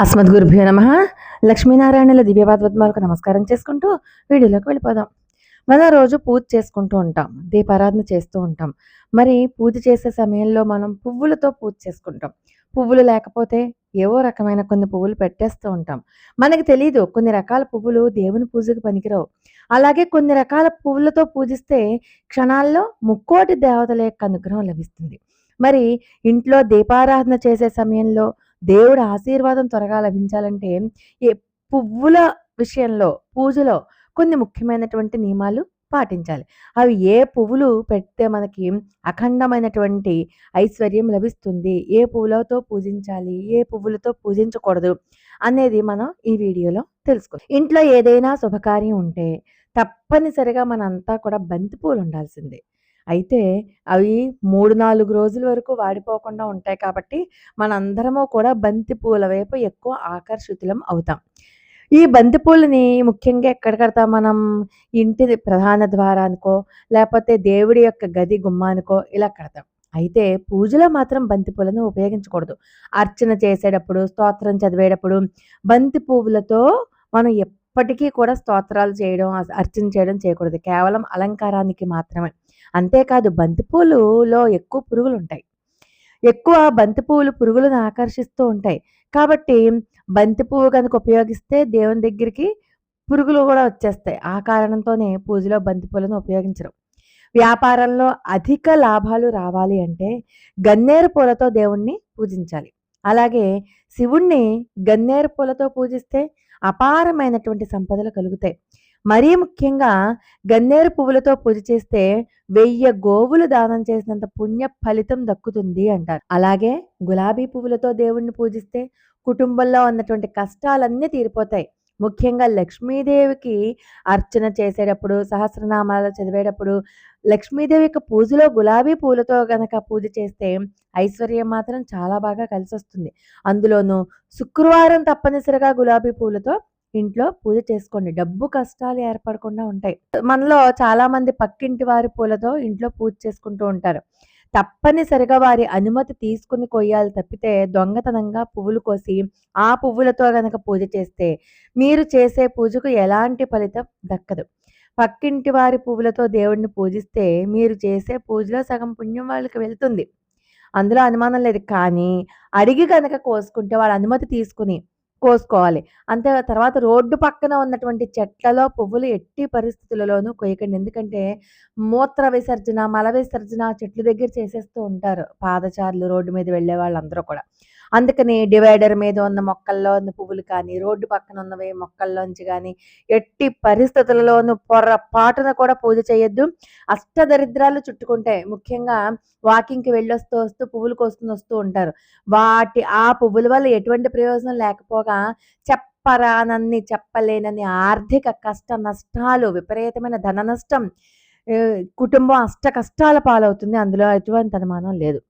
అస్మద్ గురుభ్యో నమ. లక్ష్మీనారాయణుల దివ్యపాద్వద్మాలకు నమస్కారం చేసుకుంటూ వీడియోలోకి వెళ్ళిపోదాం. మనం రోజు పూజ చేసుకుంటూ ఉంటాం దీపారాధన చేస్తూ ఉంటాం. మరి పూజ చేసే సమయంలో మనం పువ్వులతో పూజ చేసుకుంటాం. పువ్వులు లేకపోతే ఏవో రకమైన కొన్ని పువ్వులు పెట్టేస్తూ ఉంటాం. మనకి తెలియదు కొన్ని రకాల పువ్వులు దేవుని పూజకు పనికిరావు. అలాగే కొన్ని రకాల పువ్వులతో పూజిస్తే క్షణాల్లో ముక్కోటి దేవతల యొక్క అనుగ్రహం లభిస్తుంది. మరి ఇంట్లో దీపారాధన చేసే సమయంలో దేవుడు ఆశీర్వాదం త్వరగా లభించాలంటే ఏ పువ్వుల విషయంలో పూజలో కొన్ని ముఖ్యమైనటువంటి నియమాలు పాటించాలి. అవి ఏ పువ్వులు పెడితే మనకి అఖండమైనటువంటి ఐశ్వర్యం లభిస్తుంది? ఏ పువ్వులతో పూజించాలి? ఏ పువ్వులతో పూజించకూడదు? అనేది మనం ఈ వీడియోలో తెలుసుకుందాం. ఇంట్లో ఏదైనా శుభకార్యం ఉంటే తప్పనిసరిగా మనంతా కూడా బంతి పూలు ఉండాల్సిందే. అయితే అవి మూడు నాలుగు రోజుల వరకు వాడిపోకుండా ఉంటాయి కాబట్టి మనందరము కూడా బంతి పూల వైపు ఎక్కువ ఆకర్షితులం అవుతాం. ఈ బంతి పూలని ముఖ్యంగా ఎక్కడ కడతాం మనం? ఇంటి ప్రధాన ద్వారానికో లేకపోతే దేవుడి యొక్క గది గుమ్మానికో ఇలా కడతాం. అయితే పూజలో మాత్రం బంతి పూలను ఉపయోగించకూడదు. అర్చన చేసేటప్పుడు స్తోత్రం చదివేటప్పుడు బంతి పువ్వులతో మనం ఎప్పటికీ కూడా స్తోత్రాలు చేయడం అర్చన చేయడం చేయకూడదు. కేవలం అలంకారానికి మాత్రమే. అంతేకాదు బంతిపూలులో ఎక్కువ పురుగులు ఉంటాయి ఎక్కువ బంతిపూలు పురుగులను ఆకర్షిస్తూ ఉంటాయి. కాబట్టి బంతిపువ్వు కనుక ఉపయోగిస్తే దేవుని దగ్గరికి పురుగులు కూడా వచ్చేస్తాయి. ఆ కారణంతోనే పూజలో బంతిపూలను ఉపయోగించరు. వ్యాపారంలో అధిక లాభాలు రావాలి అంటే గన్నేరు పూలతో దేవుణ్ణి పూజించాలి. అలాగే శివుణ్ణి గన్నేరు పూలతో పూజిస్తే అపారమైనటువంటి సంపదలు కలుగుతాయి. మరీ ముఖ్యంగా గన్నేరు పువ్వులతో పూజ చేస్తే వెయ్యి గోవులు దానం చేసినంత పుణ్య ఫలితం దక్కుతుంది అంటారు. అలాగే గులాబీ పువ్వులతో దేవుణ్ణి పూజిస్తే కుటుంబంలో ఉన్నటువంటి కష్టాలన్నీ తీరిపోతాయి. ముఖ్యంగా లక్ష్మీదేవికి అర్చన చేసేటప్పుడు సహస్రనామాలు చదివేటప్పుడు లక్ష్మీదేవి యొక్క పూజలో గులాబీ పూలతో గనక పూజ చేస్తే ఐశ్వర్యం మాత్రం చాలా బాగా కలిసి వస్తుంది అందులోనూ శుక్రవారం తప్పనిసరిగా గులాబీ పూలతో ఇంట్లో పూజ చేసుకోండి. డబ్బు కష్టాలు ఏర్పడకుండా ఉంటాయి. మనలో చాలా మంది పక్కింటి వారి పూలతో ఇంట్లో పూజ చేసుకుంటూ ఉంటారు. తప్పనిసరిగా వారి అనుమతి తీసుకుని కొయ్యాలి తప్పితే దొంగతనంగా పువ్వులు కోసి ఆ పువ్వులతో గనక పూజ చేస్తే మీరు చేసే పూజకు ఎలాంటి ఫలితం దక్కదు. పక్కింటి వారి పువ్వులతో దేవుడిని పూజిస్తే మీరు చేసే పూజలో సగం పుణ్యం వాళ్ళకి వెళ్తుంది. అందులో అనుమానం లేదు. కానీ అడిగి కనుక కోసుకుంటే వాళ్ళ అనుమతి తీసుకుని కోసుకోవాలి. అంతే తర్వాత రోడ్డు పక్కన ఉన్నటువంటి చెట్లలో పువ్వులు ఎట్టి పరిస్థితులలోనూ కొయ్యకండి. ఎందుకంటే మూత్ర విసర్జన మల విసర్జన చెట్ల దగ్గర చేసేస్తూ ఉంటారు పాదచారులు రోడ్డు మీద వెళ్ళే వాళ్ళందరూ కూడా. అందుకని డివైడర్ మీద ఉన్న మొక్కల్లో ఉన్న పువ్వులు కానీ రోడ్డు పక్కన ఉన్నవి మొక్కల్లోంచి కానీ ఎట్టి పరిస్థితులలోనూ పొర్రపాటున కూడా పూజ చేయొద్దు. అష్టదరిద్రాలు చుట్టుకుంటాయి. ముఖ్యంగా వాకింగ్కి వెళ్ళొస్తూ వస్తూ పువ్వులు కోసుకుని వస్తూ ఉంటారు. వాటి ఆ పువ్వుల వల్ల ఎటువంటి ప్రయోజనం లేకపోగా చెప్పరానన్ని చెప్పలేనని ఆర్థిక కష్ట నష్టాలు విపరీతమైన ధన నష్టం కుటుంబం అష్ట కష్టాల పాలవుతుంది. అందులో ఎటువంటి అనుమానం లేదు.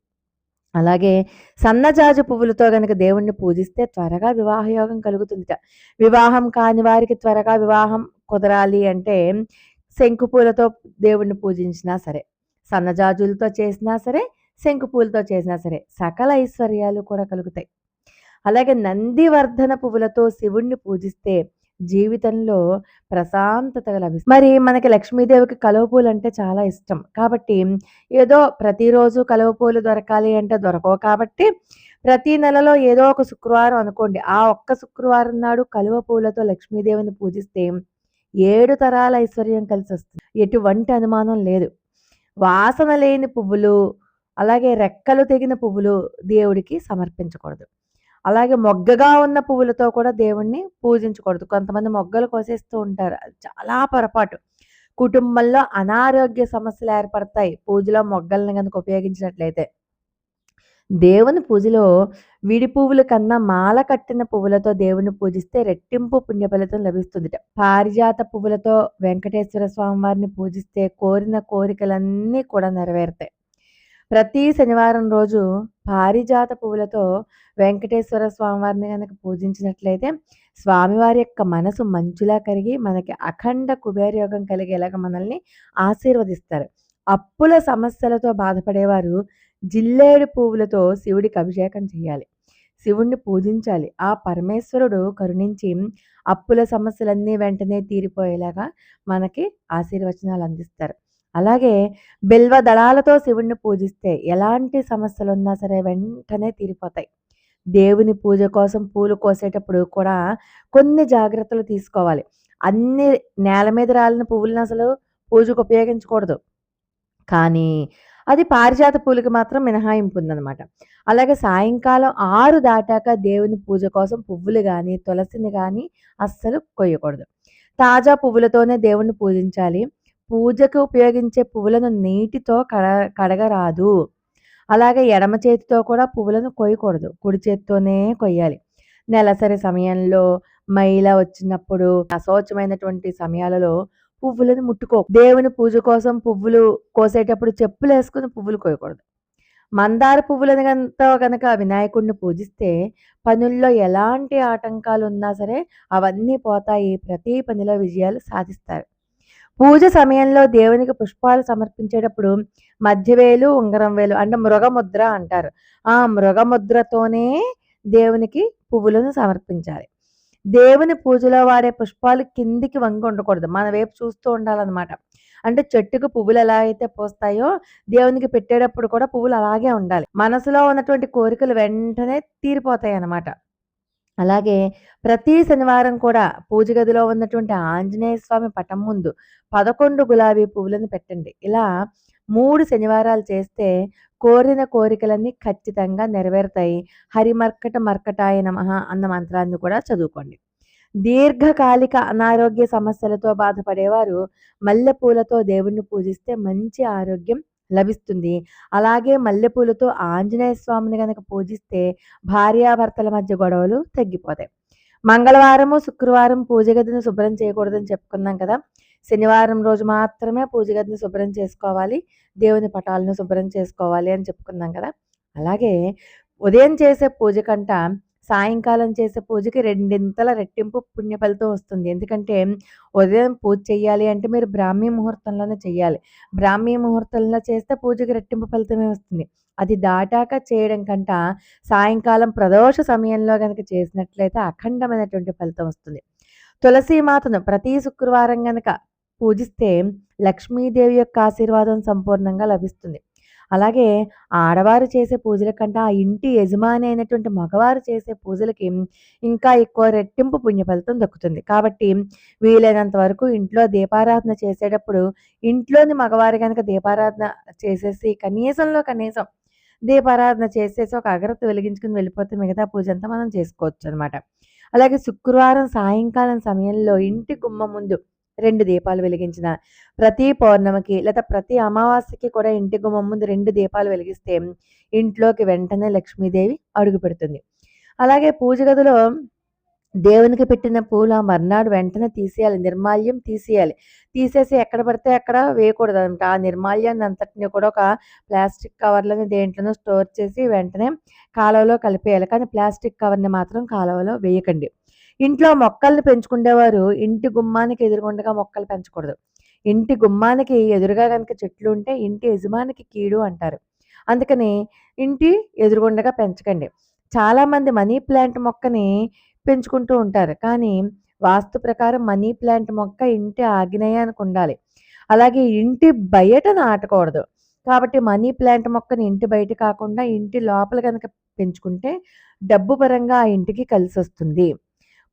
అలాగే సన్నజాజు పువ్వులతో గనక దేవుణ్ణి పూజిస్తే త్వరగా వివాహయోగం కలుగుతుందిట. వివాహం కాని వారికి త్వరగా వివాహం కుదరాలి అంటే శంకు పూలతో దేవుణ్ణి పూజించినా సరే సన్నజాజులతో చేసినా సరే శంకు పూలతో చేసినా సరే సకల ఐశ్వర్యాలు కూడా కలుగుతాయి. అలాగే నందివర్ధన పువ్వులతో శివుణ్ణి పూజిస్తే జీవితంలో ప్రశాంతత లభిస్తుంది. మరి మనకి లక్ష్మీదేవికి కలువ పూలు అంటే చాలా ఇష్టం. కాబట్టి ఏదో ప్రతిరోజు కలువ పూలు దొరకాలి అంటే దొరకవు. కాబట్టి ప్రతి నెలలో ఏదో ఒక శుక్రవారం అనుకోండి. ఆ ఒక్క శుక్రవారం నాడు కలువ పూలతో లక్ష్మీదేవిని పూజిస్తే ఏడు తరాల ఐశ్వర్యం కలిసి వస్తుంది. ఎటువంటి అనుమానం లేదు. వాసన లేని పువ్వులు అలాగే రెక్కలు తెగిన పువ్వులు దేవుడికి సమర్పించకూడదు. అలాగే మొగ్గగా ఉన్న పువ్వులతో కూడా దేవుణ్ణి పూజించకూడదు. కొంతమంది మొగ్గలు కోసేస్తూ ఉంటారు. అది చాలా పొరపాటు. కుటుంబంలో అనారోగ్య సమస్యలు ఏర్పడతాయి పూజలో మొగ్గల్ని కనుక ఉపయోగించినట్లయితే. దేవుని పూజలో విడి పువ్వుల కన్నా మాల కట్టిన పువ్వులతో దేవుని పూజిస్తే రెట్టింపు పుణ్య ఫలితం లభిస్తుంది పారిజాత పువ్వులతో వెంకటేశ్వర స్వామి వారిని పూజిస్తే కోరిన కోరికలన్నీ కూడా నెరవేరుతాయి. ప్రతి శనివారం రోజు పారిజాత పువ్వులతో వెంకటేశ్వర స్వామివారిని కనుక పూజించినట్లయితే స్వామివారి యొక్క మనసు మంచులా కరిగి మనకి అఖండ కుబేరయోగం కలిగేలాగా మనల్ని ఆశీర్వదిస్తారు. అప్పుల సమస్యలతో బాధపడేవారు జిల్లేడు పువ్వులతో శివుడికి అభిషేకం చేయాలి. శివుణ్ణి పూజించాలి. ఆ పరమేశ్వరుడు కరుణించి అప్పుల సమస్యలన్నీ వెంటనే తీరిపోయేలాగా మనకి ఆశీర్వచనాలు అందిస్తారు. అలాగే బిల్వ దళాలతో శివుణ్ణి పూజిస్తే ఎలాంటి సమస్యలు ఉన్నా సరే వెంటనే తీరిపోతాయి. దేవుని పూజ కోసం పూలు కోసేటప్పుడు కూడా కొన్ని జాగ్రత్తలు తీసుకోవాలి. అన్ని నేల మీద రాలిన పువ్వులను అసలు పూజకు ఉపయోగించకూడదు. కానీ అది పారిజాత పూలకి మాత్రం మినహాయింపు ఉందన్నమాట. అలాగే సాయంకాలం ఆరు దాటాక దేవుని పూజ కోసం పువ్వులు కానీ తులసిని కానీ అస్సలు కొయ్యకూడదు. తాజా పువ్వులతోనే దేవుణ్ణి పూజించాలి. పూజకు ఉపయోగించే పువ్వులను నీటితో కడ కడగరాదు. అలాగే ఎడమ చేతితో కూడా పువ్వులను కొయ్యకూడదు. కుడి చేతితోనే కొయ్యాలి. నెలసరి సమయంలో మైల వచ్చినప్పుడు అశోచమైనటువంటి సమయాలలో పువ్వులను ముట్టుకో. దేవుని పూజ కోసం పువ్వులు కోసేటప్పుడు చెప్పులు వేసుకుని పువ్వులు కోయకూడదు మందార పువ్వులను గంత కనుక వినాయకుడిని పూజిస్తే పనుల్లో ఎలాంటి ఆటంకాలు ఉన్నా సరే అవన్నీ పోతాయి. ప్రతి పనిలో విజయాలు సాధిస్తారు. పూజ సమయంలో దేవునికి పుష్పాలు సమర్పించేటప్పుడు మధ్యవేలు ఉంగరం వేలు అంటే మృగముద్ర అంటారు. ఆ మృగముద్రతోనే దేవునికి పువ్వులను సమర్పించాలి. దేవుని పూజలో వాడే పుష్పాలు కిందికి వంగి ఉండకూడదు. మన వైపు చూస్తూ ఉండాలన్నమాట. అంటే చెట్టుకు పువ్వులు ఎలా అయితే పోస్తాయో దేవునికి పెట్టేటప్పుడు కూడా పువ్వులు అలాగే ఉండాలి. మనసులో ఉన్నటువంటి కోరికలు వెంటనే తీరిపోతాయి అన్నమాట అలాగే ప్రతి శనివారం కూడా పూజ గదిలో ఉన్నటువంటి ఆంజనేయ స్వామి పటం ముందు పదకొండు గులాబీ పువ్వులను పెట్టండి. ఇలా మూడు శనివారాలు చేస్తే కోరిన కోరికలన్నీ ఖచ్చితంగా నెరవేరుతాయి. హరిమర్కట మర్కటాయ నమః అన్న మంత్రాన్ని కూడా చదువుకోండి. దీర్ఘకాలిక అనారోగ్య సమస్యలతో బాధపడేవారు మల్లెపూలతో దేవుణ్ణి పూజిస్తే మంచి ఆరోగ్యం లభిస్తుంది. అలాగే మల్లెపూలతో ఆంజనేయ స్వామిని కనుక పూజిస్తే భార్యాభర్తల మధ్య గొడవలు తగ్గిపోతాయి. మంగళవారము శుక్రవారం పూజ గదిని శుభ్రం చేయకూడదని చెప్పుకున్నాం కదా! శనివారం రోజు మాత్రమే పూజ గదిని శుభ్రం చేసుకోవాలి దేవుని పటాలను శుభ్రం చేసుకోవాలి అని చెప్పుకున్నాం కదా! అలాగే ఉదయం చేసే పూజ కంట సాయంకాలం చేసే పూజకి రెండింతల రెట్టింపు పుణ్య ఫలితం వస్తుంది. ఎందుకంటే ఉదయం పూజ చేయాలి అంటే మీరు బ్రాహ్మీ ముహూర్తంలోనే చేయాలి బ్రాహ్మీ ముహూర్తంలో చేస్తే పూజకి రెట్టింపు ఫలితమే వస్తుంది. అది దాటాక చేయడం కంట సాయంకాలం ప్రదోష సమయంలో కనుక చేసినట్లయితే అఖండమైనటువంటి ఫలితం వస్తుంది. తులసి మాతను ప్రతి శుక్రవారం కనుక పూజిస్తే లక్ష్మీదేవి యొక్క ఆశీర్వాదం సంపూర్ణంగా లభిస్తుంది. అలాగే ఆడవారు చేసే పూజల కంటే ఆ ఇంటి యజమాని అయినటువంటి మగవారు చేసే పూజలకి ఇంకా ఎక్కువ రెట్టింపు పుణ్య ఫలితం దక్కుతుంది. కాబట్టి వీలైనంత వరకు ఇంట్లో దీపారాధన చేసేటప్పుడు ఇంట్లోని మగవారు కనుక దీపారాధన చేసేసి కనీసంలో కనీసం దీపారాధన చేసేసి ఒక అగరత్తి వెలిగించుకుని వెళ్ళిపోతే మిగతా పూజ అంతా మనం చేసుకోవచ్చు అనమాట అలాగే శుక్రవారం సాయంకాలం సమయంలో ఇంటి గుమ్మ ముందు రెండు దీపాలు వెలిగించిన ప్రతి పౌర్ణమికి లేదా ప్రతి అమావాస్యకి కూడా ఇంటి గుమ్మం ముందు రెండు దీపాలు వెలిగిస్తే ఇంట్లోకి వెంటనే లక్ష్మీదేవి అడుగు పెడుతుంది. అలాగే పూజ గదిలో దేవునికి పెట్టిన పూల మర్నాడు వెంటనే తీసేయాలి నిర్మాల్యం తీసేయాలి. తీసేసి ఎక్కడ పడితే అక్కడ వేయకూడదు అనమాట ఆ నిర్మాల్యాన్ని అంతటిని కూడా ఒక ప్లాస్టిక్ కవర్లని దేంట్లోనో స్టోర్ చేసి వెంటనే కాలువలో కలిపేయాలి. కానీ ప్లాస్టిక్ కవర్ని మాత్రం కాలువలో వేయకండి. ఇంట్లో మొక్కల్ని పెంచుకునేవారు ఇంటి గుమ్మానికి ఎదురుగుండగా మొక్కలు పెంచకూడదు. ఇంటి గుమ్మానికి ఎదురుగా కనుక చెట్లు ఉంటే ఇంటి యజమానికి కీడు అంటారు. అందుకని ఇంటి ఎదురుగుండగా పెంచకండి. చాలామంది మనీ ప్లాంట్ మొక్కని పెంచుకుంటూ ఉంటారు. కానీ వాస్తు ప్రకారం మనీ ప్లాంట్ మొక్క ఇంటి ఆగ్నేయానికి ఉండాలి. అలాగే ఇంటి బయట నాటకూడదు. కాబట్టి మనీ ప్లాంట్ మొక్కని ఇంటి బయట కాకుండా ఇంటి లోపల కనుక పెంచుకుంటే డబ్బు పరంగా ఆ ఇంటికి కలిసి వస్తుంది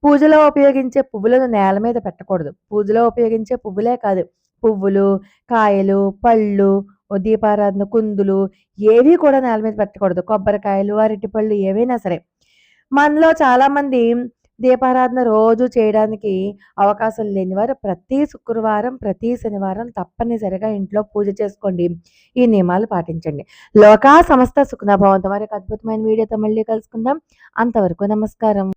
పూజలో ఉపయోగించే పువ్వులను నేల మీద పెట్టకూడదు. పూజలో ఉపయోగించే పువ్వులే కాదు. పువ్వులు కాయలు పళ్ళు దీపారాధన కుందులు ఏవి కూడా నేల మీద పెట్టకూడదు. కొబ్బరికాయలు అరటిపళ్ళు ఏవైనా సరే. మనలో చాలామంది దీపారాధన రోజు చేయడానికి అవకాశం లేని వారు ప్రతి శుక్రవారం ప్రతి శనివారం తప్పనిసరిగా ఇంట్లో పూజ చేసుకోండి. ఈ నియమాలు పాటించండి. లోకా సంస్థ సుఖనభావంతో వారికి అద్భుతమైన వీడియోతో మళ్ళీ కలుసుకుందాం. అంతవరకు నమస్కారం.